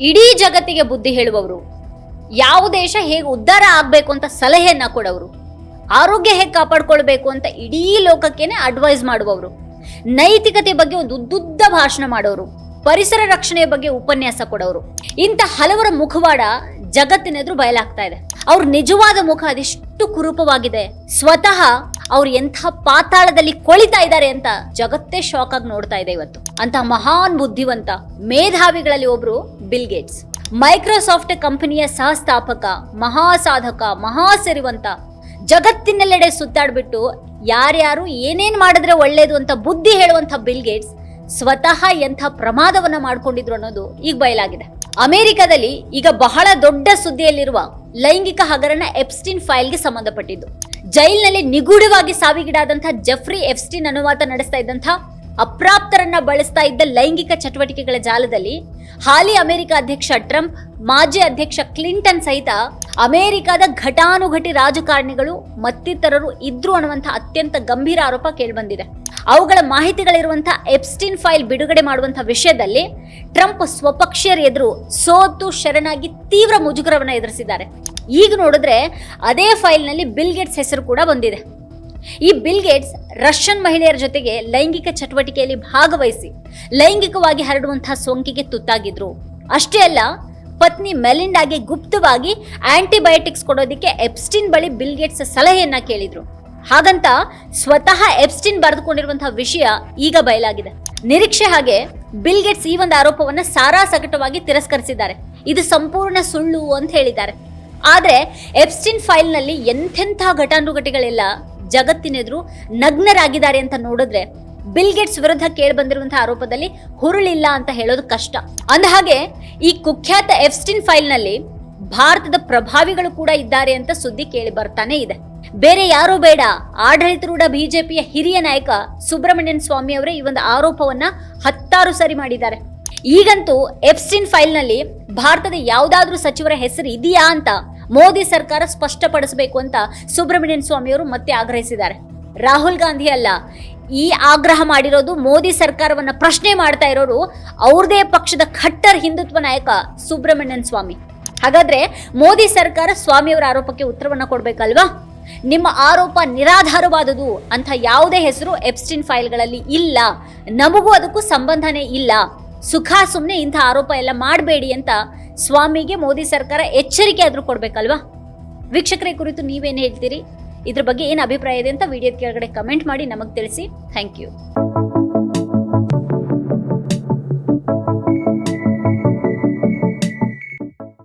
ಇಡೀ ಜಗತ್ತಿಗೆ ಬುದ್ಧಿ ಹೇಳುವವರು. ಯಾವ ದೇಶ ಹೇಗೆ ಉದ್ಧಾರ ಆಗಬೇಕು ಅಂತ ಸಲಹೆಯನ್ನ ಕೊಡೋರು ಆರೋಗ್ಯ ಹೇಗೆ ಕಾಪಾಡ್ಕೊಳ್ಬೇಕು ಅಂತ ಇಡೀ ಲೋಕಕ್ಕೇನೆ ಅಡ್ವೈಸ್ ಮಾಡುವವರು. ನೈತಿಕತೆ ಬಗ್ಗೆ ಒಂದು ಉದ್ದುದ್ದ ಭಾಷಣ ಮಾಡೋರು ಪರಿಸರ ರಕ್ಷಣೆಯ ಬಗ್ಗೆ ಉಪನ್ಯಾಸ ಕೊಡೋರು ಇಂಥ ಹಲವರ ಮುಖವಾಡ ಜಗತ್ತಿನೆದುರು ಬಯಲಾಗ್ತಾ ಇದೆ. ಅವ್ರ ನಿಜವಾದ ಮುಖ ಅದೆಷ್ಟು ಕುರೂಪವಾಗಿದೆ. ಸ್ವತಃ ಅವ್ರು ಎಂಥ ಪಾತಾಳದಲ್ಲಿ ಕೊಳಿತಾ ಇದ್ದಾರೆ ಅಂತ ಜಗತ್ತೇ ಶಾಕ್ ಆಗಿ ನೋಡ್ತಾ ಇದೆ ಇವತ್ತು. ಅಂತ ಮಹಾನ್ ಬುದ್ಧಿವಂತ ಮೇಧಾವಿಗಳಲ್ಲಿ ಒಬ್ರು ಬಿಲ್ ಗೇಟ್ಸ್ ಮೈಕ್ರೋಸಾಫ್ಟ್ ಕಂಪನಿಯ ಸಹಸ್ಥಾಪಕ, ಮಹಾಸಾಧಕ, ಮಹಾಸಿರಿವಂತ ಜಗತ್ತಿನೆಲ್ಲೆಡೆ ಸುತ್ತಾಡ್ಬಿಟ್ಟು ಯಾರ್ಯಾರು ಏನೇನ್ ಮಾಡಿದ್ರೆ ಒಳ್ಳೇದು ಅಂತ ಬುದ್ಧಿ ಹೇಳುವಂತ ಬಿಲ್ ಗೇಟ್ಸ್ ಸ್ವತಃ ಎಂಥ ಪ್ರಮಾದವನ್ನ ಮಾಡ್ಕೊಂಡಿದ್ರು ಅನ್ನೋದು ಈಗ ಬಯಲಾಗಿದೆ. ಅಮೆರಿಕದಲ್ಲಿ ಈಗ ಬಹಳ ದೊಡ್ಡ ಸುದ್ದಿಯಲ್ಲಿರುವ ಲೈಂಗಿಕ ಹಗರಣ ಎಪ್ಸ್ಟಿನ್ ಫೈಲ್ಗೆ ಸಂಬಂಧಪಟ್ಟಿದ್ದು. ಜೈಲ್ನಲ್ಲಿ ನಿಗೂಢವಾಗಿ ಸಾವಿಗೀಡಾದಂಥ ಜಫ್ರಿ ಎಫ್ಸ್ಟಿನ್ ಅನುವಾದ ನಡೆಸ್ತಾ ಇದ್ದಂಥ ಅಪ್ರಾಪ್ತರನ್ನ ಬಳಸ್ತಾ ಇದ್ದ ಲೈಂಗಿಕ ಚಟುವಟಿಕೆಗಳ ಜಾಲದಲ್ಲಿ ಹಾಲಿ ಅಮೆರಿಕ ಅಧ್ಯಕ್ಷ ಟ್ರಂಪ್, ಮಾಜಿ ಅಧ್ಯಕ್ಷ ಕ್ಲಿಂಟನ್ ಸಹಿತ ಅಮೆರಿಕದ ಘಟಾನುಘಟಿ ರಾಜಕಾರಣಿಗಳು ಮತ್ತಿತರರು ಇದ್ರು ಅನ್ನುವಂಥ ಅತ್ಯಂತ ಗಂಭೀರ ಆರೋಪ ಕೇಳಿಬಂದಿದೆ. ಅವುಗಳ ಮಾಹಿತಿಗಳಿರುವಂತಹ ಎಪ್ಸ್ಟಿನ್ ಫೈಲ್ ಬಿಡುಗಡೆ ಮಾಡುವಂತಹ ವಿಷಯದಲ್ಲಿ ಟ್ರಂಪ್ ಸ್ವಪಕ್ಷೀಯರ ಎದುರು ಸೋತು ಶರಣಾಗಿ ತೀವ್ರ ಮುಜುಗರವನ್ನು ಎದುರಿಸಿದ್ದಾರೆ. ಈಗ ನೋಡಿದ್ರೆ ಅದೇ ಫೈಲ್ನಲ್ಲಿ ಬಿಲ್ ಗೇಟ್ಸ್ ಹೆಸರು ಕೂಡ ಬಂದಿದೆ. ಈ ಬಿಲ್ ಗೇಟ್ಸ್ ರಷ್ಯನ್ ಮಹಿಳೆಯರ ಜೊತೆಗೆ ಲೈಂಗಿಕ ಚಟುವಟಿಕೆಯಲ್ಲಿ ಭಾಗವಹಿಸಿ ಲೈಂಗಿಕವಾಗಿ ಹರಡುವಂತಹ ಸೋಂಕಿಗೆ ತುತ್ತಾಗಿದ್ರು. ಅಷ್ಟೇ ಅಲ್ಲ, ಪತ್ನಿ ಮೆಲಿಂಡಾಗೆ ಗುಪ್ತವಾಗಿ ಆಂಟಿಬಯೋಟಿಕ್ಸ್ ಕೊಡೋದಕ್ಕೆ ಎಪ್ಸ್ಟಿನ್ ಬಳಿ ಬಿಲ್ ಗೇಟ್ಸ್ ಸಲಹೆಯನ್ನ ಕೇಳಿದ್ರು. ಹಾಗಂತ ಸ್ವತಃ ಎಪ್ಸ್ಟಿನ್ ಬರೆದುಕೊಂಡಿರುವಂತಹ ವಿಷಯ ಈಗ ಬಯಲಾಗಿದೆ. ನಿರೀಕ್ಷೆ ಹಾಗೆ ಬಿಲ್ ಗೇಟ್ಸ್ ಈ ಒಂದು ಆರೋಪವನ್ನ ಸಾರಾ ಸಗಟವಾಗಿ ತಿರಸ್ಕರಿಸಿದ್ದಾರೆ. ಇದು ಸಂಪೂರ್ಣ ಸುಳ್ಳು ಅಂತ ಹೇಳಿದ್ದಾರೆ. ಆದರೆ ಎಪ್ಸ್ಟಿನ್ ಫೈಲ್ನಲ್ಲಿ ಎಂಥೆಂಥ ಘಟಾನುಘಟಿಗಳೆಲ್ಲ. ಜಗತ್ತಿನೆದುರು ನಗ್ನರಾಗಿದ್ದಾರೆ ಅಂತ ನೋಡಿದ್ರೆ ಬಿಲ್ ಗೇಟ್ಸ್ ವಿರುದ್ಧ ಕೇಳಿ ಬಂದಿರುವಂತಹ ಆರೋಪದಲ್ಲಿ ಹುರುಳಿಲ್ಲ ಅಂತ ಹೇಳೋದು ಕಷ್ಟ. ಅಂದ ಹಾಗೆ ಈ ಕುಖ್ಯಾತ ಎಫ್ಸ್ಟಿನ್ ಫೈಲ್ನಲ್ಲಿ ಭಾರತದ ಪ್ರಭಾವಿಗಳು ಕೂಡ ಇದ್ದಾರೆ ಅಂತ ಸುದ್ದಿ ಕೇಳಿ ಬರ್ತಾನೆ ಇದೆ. ಬೇರೆ ಯಾರೂ ಬೇಡ, ಆಡಳಿತರೂಢ ಬಿಜೆಪಿಯ ಹಿರಿಯ ನಾಯಕ ಸುಬ್ರಹ್ಮಣ್ಯನ್ ಸ್ವಾಮಿ ಅವರೇ ಈ ಒಂದು ಆರೋಪವನ್ನ ಹತ್ತಾರು ಸರಿ ಮಾಡಿದ್ದಾರೆ. ಈಗಂತೂ ಎಫ್ಸ್ಟಿನ್ ಫೈಲ್ನಲ್ಲಿ ಭಾರತದ ಯಾವುದಾದ್ರೂ ಸಚಿವರ ಹೆಸರು ಇದೆಯಾ ಅಂತ ಮೋದಿ ಸರ್ಕಾರ ಸ್ಪಷ್ಟಪಡಿಸಬೇಕು ಅಂತ ಸುಬ್ರಹ್ಮಣ್ಯನ್ ಸ್ವಾಮಿ ಅವರು ಮತ್ತೆ ಆಗ್ರಹಿಸಿದ್ದಾರೆ. ರಾಹುಲ್ ಗಾಂಧಿ ಅಲ್ಲ, ಈ ಆಗ್ರಹ ಮಾಡಿರೋದು ಮೋದಿ ಸರ್ಕಾರವನ್ನ ಪ್ರಶ್ನೆ ಮಾಡ್ತಾ ಇರೋರು ಅವ್ರದೇ ಪಕ್ಷದ ಖಟ್ಟರ್ ಹಿಂದುತ್ವ ನಾಯಕ ಸುಬ್ರಹ್ಮಣ್ಯನ್ ಸ್ವಾಮಿ. ಹಾಗಾದ್ರೆ ಮೋದಿ ಸರ್ಕಾರ ಸ್ವಾಮಿಯವರ ಆರೋಪಕ್ಕೆ ಉತ್ತರವನ್ನ ಕೊಡ್ಬೇಕಲ್ವಾ? ನಿಮ್ಮ ಆರೋಪ ನಿರಾಧಾರವಾದುದು ಅಂತ ಯಾವುದೇ ಹೆಸರು ಎಪ್ಸ್ಟಿನ್ ಫೈಲ್ಗಳಲ್ಲಿ ಇಲ್ಲ. ನಮಗೂ ಅದಕ್ಕೂ ಸಂಬಂಧನೇ ಇಲ್ಲ. ಸುಖ ಸುಮ್ಮನೆ ಇಂಥ ಆರೋಪ ಎಲ್ಲ ಮಾಡಬೇಡಿ ಅಂತ ಸ್ವಾಮಿಗೆ ಮೋದಿ ಸರ್ಕಾರ ಎಚ್ಚರಿಕೆ ಆದರೂ ಕೊಡ್ಬೇಕಲ್ವಾ? ವೀಕ್ಷಕರ ಕುರಿತು ನೀವೇನು ಹೇಳ್ತೀರಿ? ಇದ್ರ ಬಗ್ಗೆ ಏನು ಅಭಿಪ್ರಾಯ ಇದೆ ಅಂತ ವಿಡಿಯೋ ಕೆಳಗಡೆ ಕಮೆಂಟ್ ಮಾಡಿ ನಮಗೆ ತಿಳಿಸಿ. Thank you